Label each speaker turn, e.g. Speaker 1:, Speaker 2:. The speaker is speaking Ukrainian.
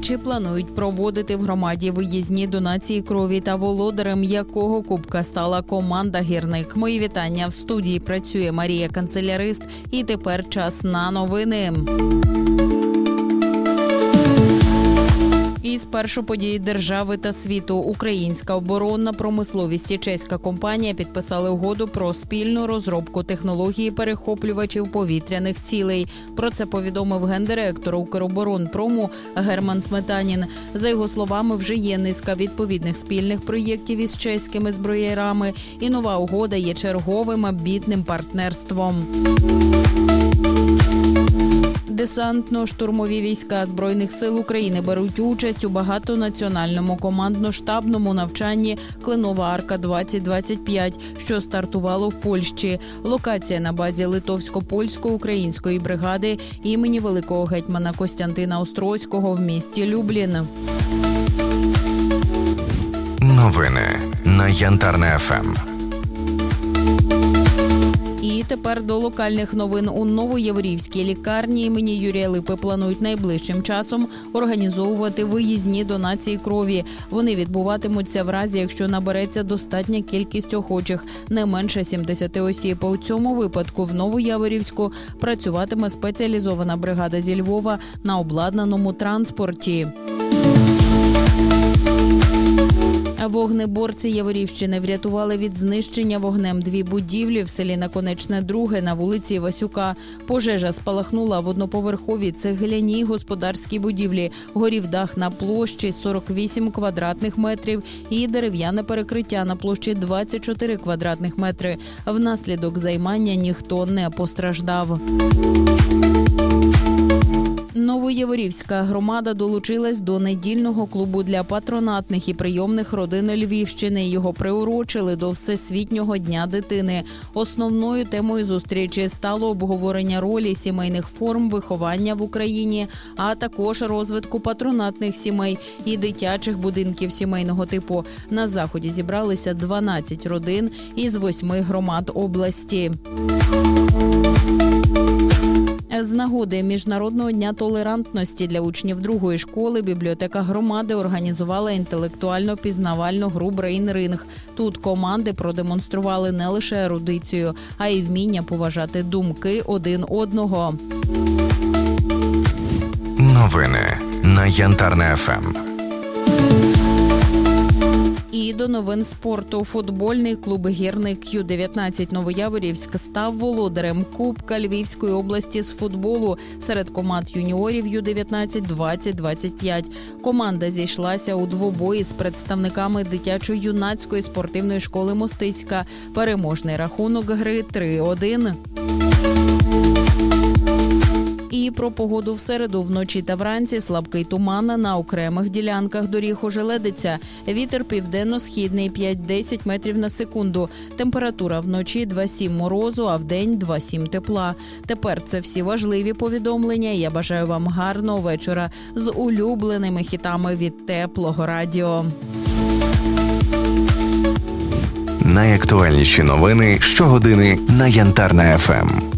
Speaker 1: Чи планують проводити в громаді виїзні донації крові та володарем якого кубка стала команда гірник? Мої вітання в студії працює Марія Канцелярист. І тепер час на новини. І спершу події держави та світу українська оборонна промисловість і чеська компанія підписали угоду про спільну розробку технології перехоплювачів повітряних цілей. Про це повідомив гендиректор Укроборонпрому Герман Сметанін. За його словами, вже є низка відповідних спільних проєктів із чеськими зброярами, і нова угода є черговим обітним партнерством. Десантно-штурмові війська збройних сил України беруть участь у багатонаціональному командно-штабному навчанні Кленова Арка 2025 що стартувало в Польщі. Локація на базі литовсько-польсько-української бригади імені великого гетьмана Костянтина Острозького в місті Люблін.
Speaker 2: Новини на Янтарне ФМ.
Speaker 1: Тепер до локальних новин у Новоєврівській лікарні імені Юрія Липи планують найближчим часом організовувати виїзні донації крові. Вони відбуватимуться в разі, якщо набереться достатня кількість охочих, не менше 70 осіб. У цьому випадку в Новояворівську працюватиме спеціалізована бригада зі Львова на обладнаному транспорті. Вогнеборці Яворівщини врятували від знищення вогнем дві будівлі в селі Наконечне Друге на вулиці Васюка. Пожежа спалахнула в одноповерховій цегляній господарській будівлі. Горів дах на площі 48 квадратних метрів і дерев'яне перекриття на площі 24 квадратних метри. Внаслідок займання ніхто не постраждав. Новоєворівська громада долучилась до недільного клубу для патронатних і прийомних родин Львівщини. Його приурочили до Всесвітнього дня дитини. Основною темою зустрічі стало обговорення ролі сімейних форм виховання в Україні, а також розвитку патронатних сімей і дитячих будинків сімейного типу. На заході зібралися 12 родин із восьми громад області. Нагоди міжнародного дня толерантності для учнів другої школи бібліотека громади організувала інтелектуально-пізнавальну гру Брейн Ринг. Тут команди продемонстрували не лише ерудицію, а й вміння поважати думки один одного.
Speaker 2: Новини на Янтарне ФМ.
Speaker 1: І до новин спорту футбольний клуб гірник Ю-19 Новояворівськ став володарем Кубка Львівської області з футболу серед команд юніорів Ю-19 2025. Команда зійшлася у двобої з представниками дитячо-юнацької спортивної школи Мостиська. Переможний рахунок гри 3-1. І про погоду в середу вночі та вранці слабкий туман на окремих ділянках доріг ожеледиться. Вітер південно-східний 5-10 метрів на секунду. Температура вночі 2,7 морозу, а вдень 2,7 тепла. Тепер це всі важливі повідомлення. Я бажаю вам гарного вечора з улюбленими хітами від теплого радіо.
Speaker 2: Найактуальніші новини щогодини на Янтарне ФМ.